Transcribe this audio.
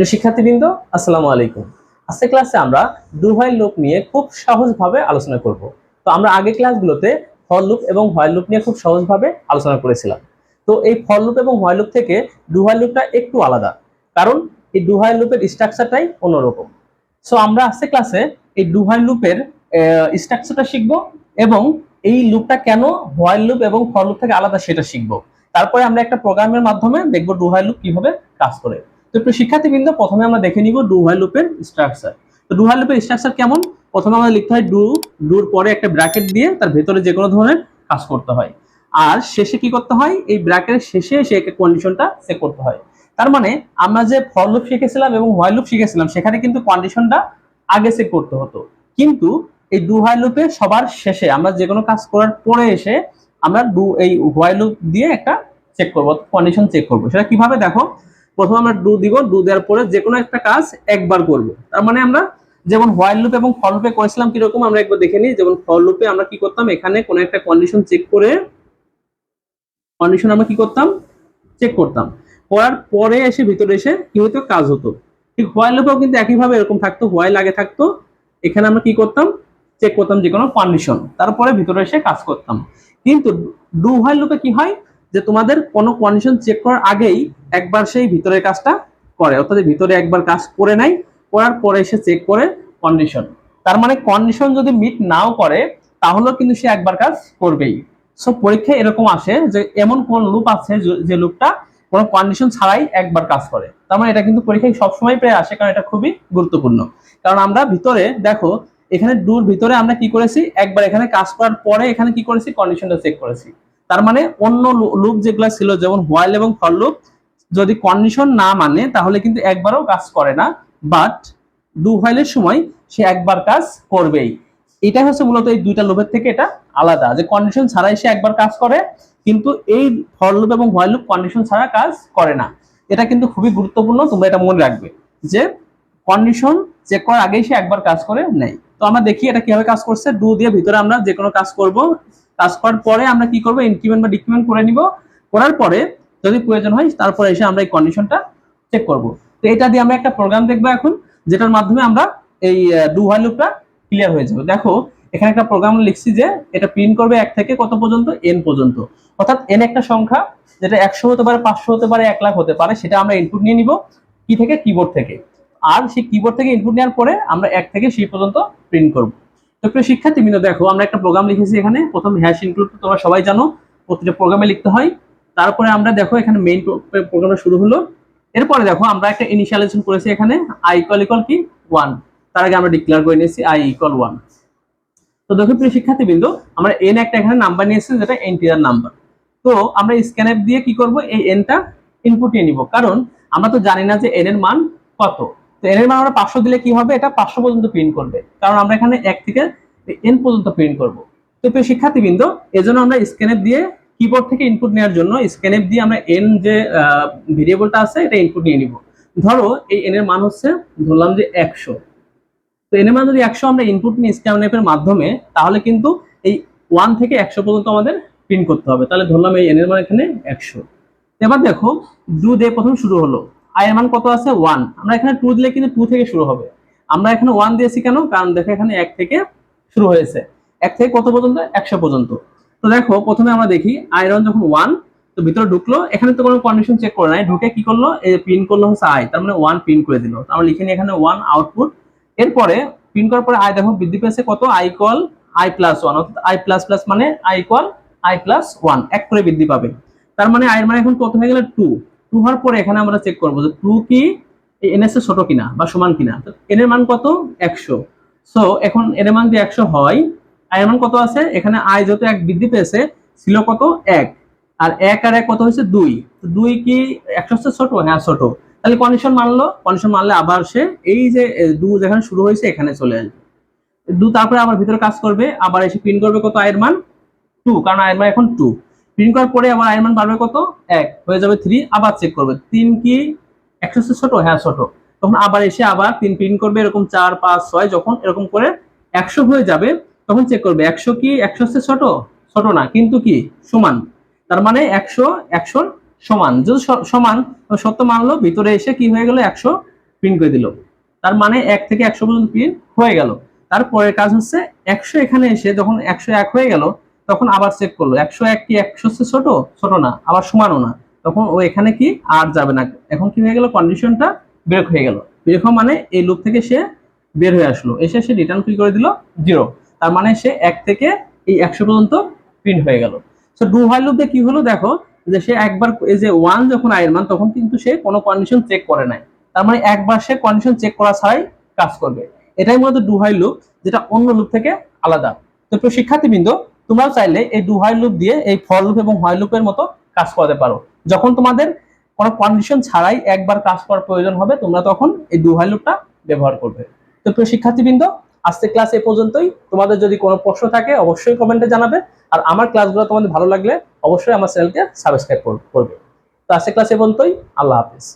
প্রিয় শিক্ষার্থীবৃন্দ, আসসালামু আলাইকুম। আজকে ক্লাসে আমরা ডুহাইল লুপ নিয়ে খুব সহজভাবে আলোচনা করব। তো আমরা আগে ক্লাসগুলোতে ফর লুপ এবং হোয়াইল লুপ নিয়ে খুব সহজভাবে আলোচনা করেছিলাম। তো এই ফর লুপ এবং হোয়াইল লুপ থেকে ডুহাইল লুপটা একটু আলাদা। কারণ এই ডুহাইল লুপের স্ট্রাকচারটাই অন্যরকম। সো আমরা আজকে ক্লাসে এই ডুহাইল লুপের স্ট্রাকচারটা শিখব এবং এই লুপটা কেন হোয়াইল লুপ এবং ফর লুপ থেকে আলাদা সেটা শিখব। তারপরে আমরা একটা প্রোগ্রামের মাধ্যমে দেখব ডুহাইল লুপ কীভাবে কাজ করে। তো শিক্ষার্থীবৃন্দ, প্রথমে আমরা দেখে নিব ডু হোয়াইল লুপের স্ট্রাকচার তো ডু হোয়াইল লুপের স্ট্রাকচার কেমন? প্রথমে আমাদের লিখতে হয় ডু ডুর পরে একটা ব্র্যাকেট দিয়ে তার ভেতরে যে কোনো ধরনের কাজ করতে হয়। আর শেষে কি করতে হয়? এই ব্র্যাকেটের শেষে সে কন্ডিশনটা চেক করতে হয়। তার মানে আমরা যে ফর লুপ শিখেছিলাম এবং হোয়াইল লুপ শিখেছিলাম, সেখানে কিন্তু কন্ডিশনটা আগে চেক করতে হতো। কিন্তু এই ডু হোয়াইল লুপে সবার শেষে আমরা যে কোনো কাজ করার পরে এসে আমরা ডু এই হোয়াইল লুপ দিয়ে একটা চেক করব কন্ডিশন চেক করব। সেটা কীভাবে দেখো? প্রথমে আমরা ডু দিব ডু দেওয়ার পরে যে কোনো একটা কাজ একবার করব। তার মানে আমরা যেমন হোয়াইল লুপ এবং ফর লুপে করেছিলাম কীরকম, আমরা একবার দেখে নিই, যেমন ফর লুপে আমরা কি করতাম, এখানে কোনো একটা কন্ডিশন চেক করে কন্ডিশন আমরা কি করতাম? চেক করতাম। করার পরে এসে ভিতরে এসে কি হতো? কাজ হতো। ঠিক হোয়াইল লুপেও কিন্তু একইভাবে এরকম থাকতো হোয়াইল আগে থাকতো। এখানে আমরা কি করতাম? চেক করতাম যে কোনো কন্ডিশন তারপরে ভিতরে এসে কাজ করতাম। কিন্তু ডু হোয়াইল লুপে কি হয়? যে তোমাদের কোনো কন্ডিশন চেক করার আগেই একবার সেই ভিতরের কাজটা করে। অর্থাৎ ভিতরে একবার কাজ করে নাই, করার পরে এসে চেক করে কন্ডিশন তার মানে কন্ডিশন যদি মিট নাও করে, তাহলেও কিন্তু সে একবার কাজ করবেই। সো পরীক্ষায় এরকম আসে যে এমন কোন লুপ আছে যে- যে লুপটা কোনো কন্ডিশন ছাড়াই একবার কাজ করে। তার মানে এটা কিন্তু পরীক্ষায় সবসময় প্রায় আসে, কারণ এটা খুবই গুরুত্বপূর্ণ। কারণ আমরা ভিতরে, দেখো, এখানে ডুর ভিতরে আমরা কি করেছি? একবার এখানে কাজ করার পরে এখানে কি করেছি? কন্ডিশনটা চেক করেছি। তার মানে অন্য লুপ যেগুলো ছিল যেমন হোয়াইল এবং ফর লুপ যদি কন্ডিশন না মানে তাহলে কিন্তু একবারও কাজ করে না। বাট ডু হোয়াইলের সময় সে একবার কাজ করবেই। এটা হচ্ছে মূলত এই দুইটা লুপের থেকে এটা আলাদা, যে কন্ডিশন ছাড়াই সে একবার কাজ করে, কিন্তু এই ফর লুপ এবং হোয়াইল লুপ কন্ডিশন ছাড়া কাজ করে না। এটা কিন্তু খুবই গুরুত্বপূর্ণ, তোমরা এটা মনে রাখবে, যে কন্ডিশন চেক করার আগেই সে একবার কাজ করে নেয়। তো আমরা দেখি এটা কীভাবে কাজ করছে। ডু দিয়ে ভিতরে আমরা যে কোনো কাজ করব কাজ করার পরে আমরা কি করব? ইনক্রিমেন্ট বা ডিক্রিমেন্ট করে নিব। করার পরে যদি প্রয়োজন হয়, তারপরে এসে আমরা এই কন্ডিশনটা চেক করব। তো এটা দিয়ে আমরা একটা প্রোগ্রাম দেখব এখন, যেটার মাধ্যমে আমরা এই ডু লুপটা ক্লিয়ার হয়ে যাবে। দেখো, এখানে একটা প্রোগ্রাম লিখছি যে, এটা প্রিন্ট করবে এক থেকে কত পর্যন্ত? এন পর্যন্ত। অর্থাৎ এন একটা সংখ্যা, যেটা একশো হতে পারে, পাঁচশো হতে পারে, এক লাখ হতে পারে, সেটা আমরা ইনপুট নিয়ে নিব কি থেকে? কিবোর্ড থেকে। আর সেই কিবোর্ড থেকে ইনপুট নেওয়ার পরে আমরা এক থেকে সেই পর্যন্ত প্রিন্ট করব। তো প্রিয় শিক্ষার্থীবৃন্দ, দেখো, আমরা একটা প্রোগ্রাম লিখেছি এখানে। প্রথম হ্যাশ ইনক্লুড তোমরা সবাই জানো, প্রতিটা প্রোগ্রামে লিখতে হয়। তারপরে আমরা দেখো, এখানে মেইন প্রোগ্রামটা শুরু হলো। এরপরে দেখো, আমরা একটা ইনিশিয়ালাইজেশন করেছি এখানে আই ইকুয়াল ইকুয়াল কি? ওয়ান তার আগে আমরা ডিক্লেয়ার করে নিয়েছি আই ইকুয়াল ওয়ান তো দেখো, প্রিয় শিক্ষার্থীবৃন্দ, আমরা এন একটা এখানে নাম্বার নিয়েছি, যেটা এন্টিজার নাম্বার তো আমরা স্ক্যানএপ দিয়ে কি করব? এই এনটা ইনপুট নিব। কারণ আমরা তো জানি না যে এন এর মান কত। তো এর মান আমরা পাঁচশো দিলে কি হবে? এটা পাঁচশো পর্যন্ত প্রিন্ট করবে। কারণ আমরা এখানে এক থেকে এন পর্যন্ত প্রিন্ট করব। তো প্রিয় শিক্ষার্থীবৃন্দ, এজন্য আমরা স্ক্যানএপ দিয়ে কিবোর্ড থেকে ইনপুট নেওয়ার জন্য স্ক্যানএপ দিয়ে আমরা এন যে ভেরিয়েবলটা আছে, এটা ইনপুট নিয়ে নিব। ধরো, এই এন এর মান হচ্ছে, ধরলাম যে একশো। তো এন এর মান যদি একশো আমরা ইনপুট নিই স্ক্যানএপ এর মাধ্যমে, তাহলে কিন্তু এই ওয়ান থেকে একশো পর্যন্ত আমাদের প্রিন্ট করতে হবে। তাহলে ধরলাম এই এন এর মান এখানে একশো। এবার দেখো ডু দিয়ে প্রথম শুরু হলো। আই এর মান কত আছে? ওয়ান আমরা এখানে টু দিলে কিন্তু টু থেকে শুরু হবে। আমরা এখানে ওয়ান দিয়েছি কেন? কারণ দেখো এখানে এক থেকে শুরু হয়েছে। এক থেকে কত পর্যন্ত? একশো পর্যন্ত। তো দেখো, প্রথমে আমরা দেখি আয়রন যখন ওয়ান তো ভিতরে ঢুকলো। এখানে তো কোনো কন্ডিশন চেক করে নাই। ঢুকে কি করল? প্রিন্ট করল হচ্ছে আই তার মানে ওয়ান প্রিন্ট করে দিল। আমরা লিখে নিই এখানে ওয়ান আউটপুট এরপরে প্রিন্ট করার পরে আই দেখো, বৃদ্ধি পেয়েছে কত? I call I plus one অর্থাৎ আই প্লাস প্লাস মানে I call I plus one এক করে বৃদ্ধি পাবে। তার মানে আয়ের মানে এখন কত হয়ে গেল? টু টু হওয়ার পরে এখানে আমরা চেক করব যে টু কি এন এস ছোট কিনা বা সমান কিনা। এন এর মান কত? একশো। সো এখন এর মান যদি একশো হয় আয়ের মান কত আছে? এখানে আয় যত এক বৃদ্ধি পেয়েছে, ছিল কত? এক। আর এক আর এক কত হয়েছে? দুই। দুই কি একশো হচ্ছে ছোট? হ্যাঁ ছোট। তাহলে কন্ডিশন মানলো। কন্ডিশন মানলে আবার সে এই যে দু যেখানে শুরু হয়েছে, এখানে চলে আসবে। দু তারপরে আবার ভিতরে কাজ করবে, আবার এসে প্রিন্ট করবে কত? আয়ের মান? টু কারণ আয়ের মান এখন টু প্রিন্ট করার পরে আবার আয়ের মান বাড়বে কত? এক। হয়ে যাবে থ্রি আবার চেক করবে। তিন কি? একশো ছোট? হ্যাঁ ছোট। তখন আবার এসে আবার তিন প্রিন্ট করবে এরকম চার, পাঁচ, ছয়, যখন এরকম করে একশো হয়ে যাবে, তখন চেক করবে। একশো কি? একশো ছোট? ছোট না। কিন্তু কি? সমান। তার মানে একশো একশোর সমান। যদি সমান সত্য মানলো, ভিতরে এসে কি হয়ে গেল? একশো প্রিন্ট করে দিল। তার মানে এক থেকে একশো পর্যন্ত প্রিন্ট হয়ে গেল। তারপরের কাজ হচ্ছে, একশো এখানে এসে যখন একশো এক হয়ে গেল তখন আবার চেক করল। একশো এক কি একশো ছোট? ছোট না, আবার সমানও না। তখন ও এখানে কি আর যাবে না। এখন কি হয়ে গেল? কন্ডিশনটা ব্রেক হয়ে গেল। ব্রেক হওয়া মানে এই লুপ থেকে সে বের হয়ে আসলো। এসে সে রিটার্ন কি করে দিল জিরো তার মানে সে এক থেকে এই একশো পর্যন্ত প্রিন্ট হয়ে গেল। তো ডু হোয়াইল লুপ কি হলো? দেখো যে সে একবার এই যে ওয়ান যখন আয়ের মান তখন কিন্তু সে কোনো কন্ডিশন চেক করে নাই। তার মানে একবার সে কন্ডিশন চেক করা ছাড়াই কাজ করবে। এটাই মূলত ডু হোয়াইল লুপ যেটা অন্য লুপ থেকে আলাদা। তো প্রিয় শিক্ষার্থীবৃন্দ তোমরাও চাইলে এই ডু হোয়াইল লুপ দিয়ে এই ফর লুপ এবং হোয়াইল লুপের মতো কাজ করতে পারো। যখন তোমাদের কোনো কন্ডিশন ছাড়াই একবার কাজ করার প্রয়োজন হবে, তোমরা তখন এই ডু হোয়াইল লুপটা ব্যবহার করবে। তো প্রিয় শিক্ষার্থীবৃন্দ আজকে ক্লাস এ পর্যন্তই। তোমাদের যদি কোনো প্রশ্ন থাকে, অবশ্যই কমেন্টে জানাবে। আর আমার ক্লাসগুলো তোমাদের ভালো লাগলে অবশ্যই আমার চ্যানেলকে সাবস্ক্রাইব করবে। তো আজকে ক্লাস এ পর্যন্তই। আল্লাহ হাফিজ।